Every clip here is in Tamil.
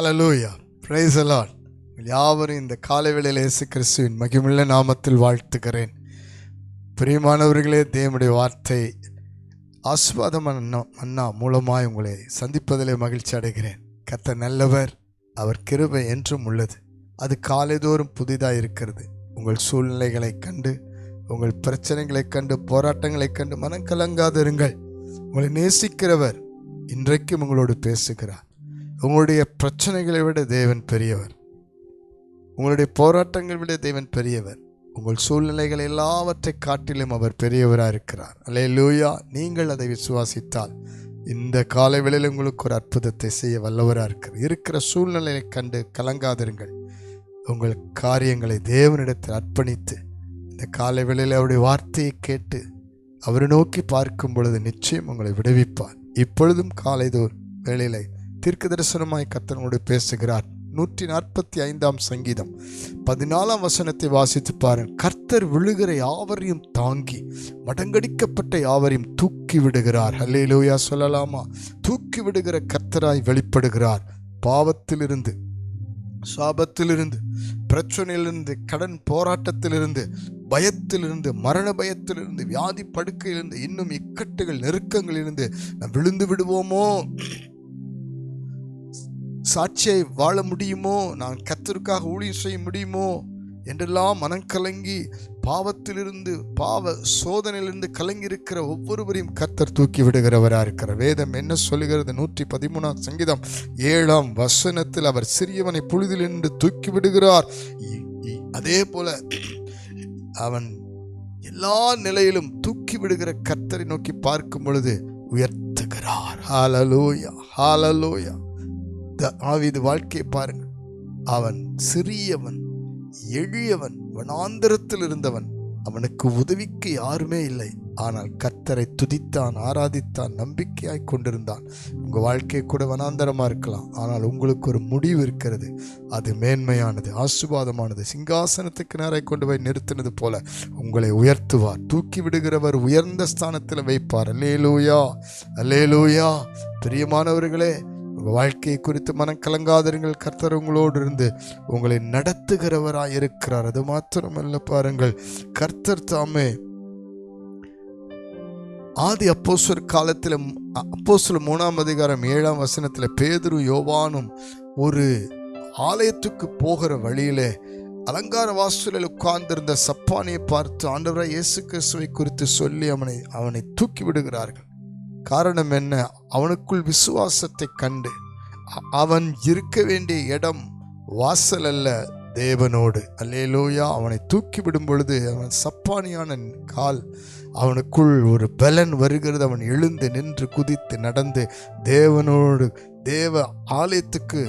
ஹலலூயா praise the யாவரும் இந்த காலை வேளையில் இயேசு கிறிஸ்துவின் மகிமுள்ள நாமத்தில் வாழ்த்துக்கிறேன் பிரியமானவர்களே தேவனுடைய வார்த்தை ஆஸ்வாதம் அண்ணா அண்ணா மூலமாய் உங்களை சந்திப்பதிலே மகிழ்ச்சி அடைகிறேன். கத்த நல்லவர் அவர் கிருபை என்றும் உள்ளது. அது காலைதோறும் புதிதாக இருக்கிறது. உங்கள் சூழ்நிலைகளை கண்டு உங்கள் பிரச்சனைகளை கண்டு போராட்டங்களை கண்டு மனம் கலங்காதிருங்கள். உங்களை நேசிக்கிறவர் இன்றைக்கும் உங்களோடு பேசுகிறார். உங்களுடைய பிரச்சனைகளை விட தேவன் பெரியவர். உங்களுடைய போராட்டங்களை விட தேவன் பெரியவர். உங்கள் சூழ்நிலைகள் எல்லாவற்றை காட்டிலும் அவர் பெரியவராக இருக்கிறார். அல்லே லூயா நீங்கள் அதை விசுவாசித்தால் இந்த காலை வேளையில் உங்களுக்கு ஒரு அற்புதத்தை செய்ய வல்லவராக இருக்கிறார். இருக்கிற சூழ்நிலையை கண்டு கலங்காதிருங்கள். உங்கள் காரியங்களை தேவனிடத்தில் அர்ப்பணித்து இந்த காலை வேளையில் அவருடைய வார்த்தையை கேட்டு அவரை நோக்கி பார்க்கும் பொழுது நிச்சயம் உங்களை விடுவிப்பார். இப்பொழுதும் காலைதோர் வேளையில் தீர்க்க தரிசனமாய் கத்தனோடு பேசுகிறார். நூற்றி நாற்பத்தி ஐந்தாம் சங்கீதம். பதினாலாம் வசனத்தை வாசித்து பாருங்கள். கர்த்தர் விழுகிற யாவரையும் தாங்கி மடங்கடிக்கப்பட்ட யாவரையும் தூக்கி விடுகிறார். ஹல்லேலூயா சொல்லலாமா? தூக்கி விடுகிற கர்த்தராய் வெளிப்படுகிறார். பாவத்திலிருந்து சாபத்திலிருந்து பிரச்சனையிலிருந்து கடன் போராட்டத்திலிருந்து பயத்திலிருந்து மரண பயத்திலிருந்து வியாதி படுக்கையிலிருந்து இன்னும் இக்கட்டுகள் நெருக்கங்களிலிருந்து நாம் விழுந்து விடுவோமோ? சாட்சியை வாழ முடியுமோ? நான் கத்தருக்காக ஊழியம் செய்ய முடியுமோ? என்றெல்லாம் மனம் கலங்கி பாவத்திலிருந்து பாவ சோதனையிலிருந்து கலங்கி இருக்கிற ஒவ்வொருவரையும் கத்தர் தூக்கி விடுகிறவராக இருக்கிற வேதம் என்ன சொல்லுகிறது? நூற்றி பதிமூணாம் சங்கீதம் ஏழாம் வசனத்தில் அவர் சிறியவனை புழுதில் நின்று தூக்கி விடுகிறார். இ- இ- அதே போல அவன் எல்லா நிலையிலும் தூக்கி விடுகிற கத்தரை நோக்கி பார்க்கும் பொழுது உயர்த்துகிறார். ஹாலலோயா ஹாலலோயா ஆவிது வாழ்க்கையை பாருங்கள் அவன் சிறியவன் எளியவன் வனாந்தரத்தில் இருந்தவன். அவனுக்கு உதவிக்கு யாருமே இல்லை. ஆனால் கத்தரை துதித்தான் ஆராதித்தான் நம்பிக்கையாய் கொண்டிருந்தான். உங்கள் வாழ்க்கை கூட வனாந்தரமாக இருக்கலாம். ஆனால் உங்களுக்கு ஒரு முடிவு இருக்கிறது. அது மேன்மையானது ஆசுபாதமானது சிங்காசனத்துக்கு நேராக கொண்டு போய் நிறுத்தினது போல உங்களை உயர்த்துவார். தூக்கி விடுகிறவர் உயர்ந்த ஸ்தானத்தில் வைப்பார். அல்லேலூயா அல்லேலூயா. பிரியமானவர்களே உங்கள் வாழ்க்கையை குறித்து மனம் கலங்காதிருங்கள் கர்த்தர் உங்களோடு இருந்து உங்களை நடத்துகிறவராக இருக்கிறார். அது மாத்திரமல்ல பாருங்கள். கர்த்தர் தாமே ஆதி அப்போசர் காலத்தில் அப்போஸ்தலர் மூணாம் அதிகாரம் ஏழாம் வசனத்தில் பேதுரு யோவானும் ஒரு ஆலயத்துக்கு போகிற வழியிலே அலங்கார வாசலில் உட்கார்ந்திருந்த சப்பானியை பார்த்து ஆண்டவராய் இயேசு கிறிஸ்துவை குறித்து சொல்லி அவனை அவனை தூக்கி விடுகிறார்கள். காரணம் என்ன? அவனுக்குள் விசுவாசத்தை கண்டு. அவன் இருக்க வேண்டிய இடம் வாசல் அல்ல தேவனோடு. அல்லேலோயா. அவனை தூக்கி விடும் பொழுது அவன் சப்பானியான கால் அவனுக்குள் ஒரு பலன் வருகிறது. அவன் எழுந்து நின்று குதித்து நடந்து தேவனோடு தேவ ஆலயத்துக்கு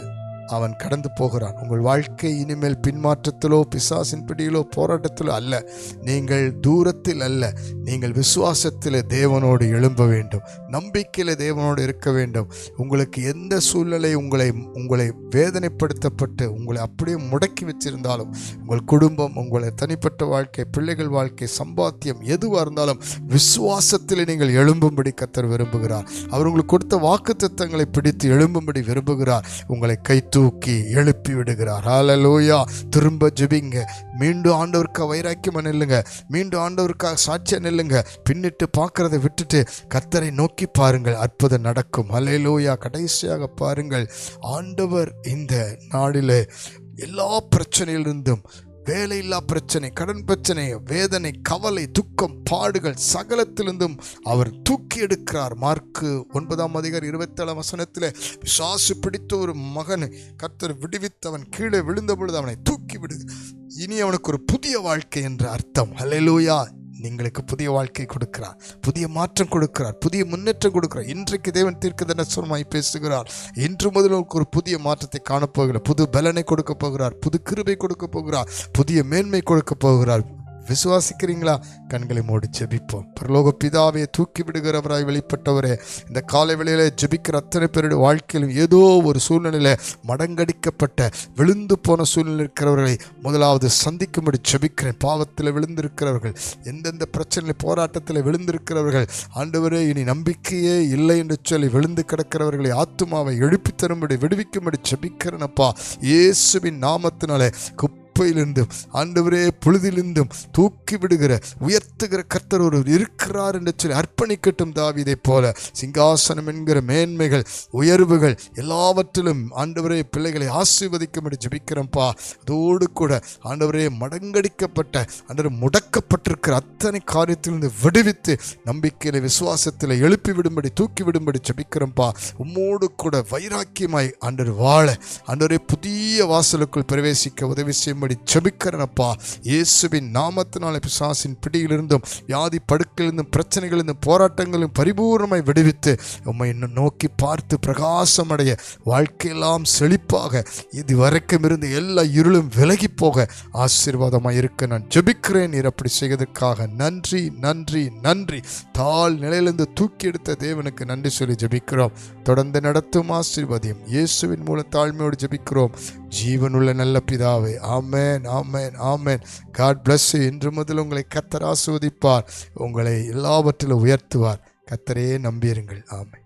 அவன் கடந்து போகிறான். உங்கள் வாழ்க்கை இனிமேல் பின்மாற்றத்திலோ பிசாசின் பிடியிலோ போராட்டத்திலோ அல்ல. நீங்கள் தூரத்தில் அல்ல. நீங்கள் விசுவாசத்தில் தேவனோடு எழும்ப வேண்டும். நம்பிக்கையில் தேவனோடு இருக்க வேண்டும். உங்களுக்கு எந்த சூழ்நிலை உங்களை உங்களை வேதனைப்படுத்தப்பட்டு உங்களை அப்படியே முடக்கி வச்சிருந்தாலும் உங்கள் குடும்பம் உங்களை தனிப்பட்ட வாழ்க்கை பிள்ளைகள் வாழ்க்கை சம்பாத்தியம் எதுவாக இருந்தாலும் விசுவாசத்தில் நீங்கள் எழும்பும்படி கத்தர் விரும்புகிறார். அவர் உங்களுக்கு கொடுத்த வாக்கு பிடித்து எழும்பும்படி விரும்புகிறார். உங்களை கைத்து தூக்கி எழுப்பி விடுகிறார். ஹாலலூயா திரும்ப ஜெபிங்க. மீண்டும் ஆண்டவருக்காக வைராக்கியமாக நில்லுங்க. மீண்டும் ஆண்டவருக்காக சாட்சியாக நில்லுங்க. பின்னிட்டு பார்க்குறத விட்டுட்டு கத்தரை நோக்கி பாருங்கள். அற்புதம் நடக்கும். ஹalleluya கடைசியாக பாருங்கள். ஆண்டவர் இந்த நாளில் எல்லா பிரச்சனையிலிருந்தும் வேலையில்லா பிரச்சனை கடன் பிரச்சனை வேதனை கவலை துக்கம் பாடுகள் சகலத்திலிருந்தும் அவர் தூக்கி எடுக்கிறார். மார்க்கு ஒன்பதாம் அதிகார் இருபத்தேழாம் வசனத்தில் விசாசு பிடித்த ஒரு மகனை கர்த்தர் விடுவித்தவன் கீழே விழுந்த பொழுது அவனை தூக்கி விடு. இனி அவனுக்கு ஒரு புதிய வாழ்க்கை என்ற அர்த்தம். ஹலெலூயா நீங்களுக்கு புதிய வாழ்க்கை கொடுக்கிறார். புதிய மாற்றம் கொடுக்கிறார். புதிய முன்னேற்றம் கொடுக்கிறார். இன்றைக்கு தேவன் தீர்க்க தரிசனமாய் பேசுகிறார். இன்று முதல் ஒரு புதிய மாற்றத்தை காணப்போகிறார். புது பலனை கொடுக்க போகிறார். புது கிருபை கொடுக்க போகிறார். புதிய மேன்மை கொடுக்க போகிறார். விசுவாசிக்கிறீங்களா? கண்களை மூடி ஜெபிப்போம். பரலோக பிதாவை தூக்கி விடுகிறவராய் வெளிப்பட்டவரே இந்த காலை வேளையில ஜெபிக்கிற அத்தனை பேருடைய வாழ்க்கையிலும் ஏதோ ஒரு சூழ்நிலையில் மடங்கடிக்கப்பட்ட விழுந்து போன சூழ்நிலை இருக்கிறவர்களை முதலாவது சந்திக்கும்படி ஜெபிக்கிறேன். பாவத்தில் விழுந்திருக்கிறவர்கள் எந்தெந்த பிரச்சனை போராட்டத்தில் விழுந்திருக்கிறவர்கள் ஆண்டவரே இனி நம்பிக்கையே இல்லை என்று சொல்லி விழுந்து கிடக்கிறவர்களை ஆத்துமாவை எழுப்பி தரும்படி விடுவிக்கும்படி ஜெபிக்கிறேனப்பா. இயேசுவின் நாமத்தினாலே குப்பையிலிருந்தும் ஆண்டவரே புழுதிலிருந்தும் தூக்கி விடுகிற உயர்த்துகிற கர்த்தர் ஒரு இருக்கிறார் என்று சொல்லி அர்ப்பணிக்கட்டும் தாவிதை போல. சிங்காசனம் என்கிற மேன்மைகள் உயர்வுகள் எல்லாவற்றிலும் ஆண்டவரே பிள்ளைகளை ஆசீர்வதிக்கும்படி ஜபிக்கிறோம்ப்பா அதோடு கூட ஆண்டவரே மடங்கடிக்கப்பட்ட ஆண்டவர் முடக்கப்பட்டிருக்கிற அத்தனை காரியத்திலிருந்து விடுவித்து நம்பிக்கையில விசுவாசத்தில் எழுப்பி விடும்படி தூக்கி விடும்படி ஜபிக்கிறோம்ப்பா உம்மோடு கூட வைராக்கியமாய் ஆண்டவர் வாழ ஆண்டவரே புதிய வாசலுக்குள் பிரவேசிக்க உதவி செய்யும் செய்யும்படி ஜெபிக்கிறேனப்பா. இயேசுவின் நாமத்தினால பிசாசின் பிடியிலிருந்தும் வியாதி படுக்கையிலிருந்தும் பிரச்சனைகளிலிருந்தும் போராட்டங்களும் பரிபூர்ணமாய் விடுவித்து உம்மை இன்னும் நோக்கி பார்த்து பிரகாசமடைய வாழ்க்கையெல்லாம் செழிப்பாக. இது வரைக்கும் இருந்து எல்லா இருளும் விலகி போக ஆசீர்வாதமாக இருக்க நான் ஜபிக்கிறேன். நீர் அப்படி செய்வதற்காக நன்றி நன்றி நன்றி. தாழ் நிலையிலிருந்து தூக்கி எடுத்த தேவனுக்கு நன்றி சொல்லி ஜபிக்கிறோம். தொடர்ந்து நடத்தும் ஆசீர்வாதியம் இயேசுவின் மூலம் தாழ்மையோடு ஜபிக்கிறோம். ஜீவனுள்ள நல்ல பிதாவே. ஆமேன் ஆமேன் ஆமேன். காட் பிளஸ் இன்று முதல் உங்களை கத்தர் ஆஸ்வதிப்பார் உங்களை எல்லாவற்றிலும் உயர்த்துவார். கத்தரையே நம்பியிருங்கள். ஆமென்.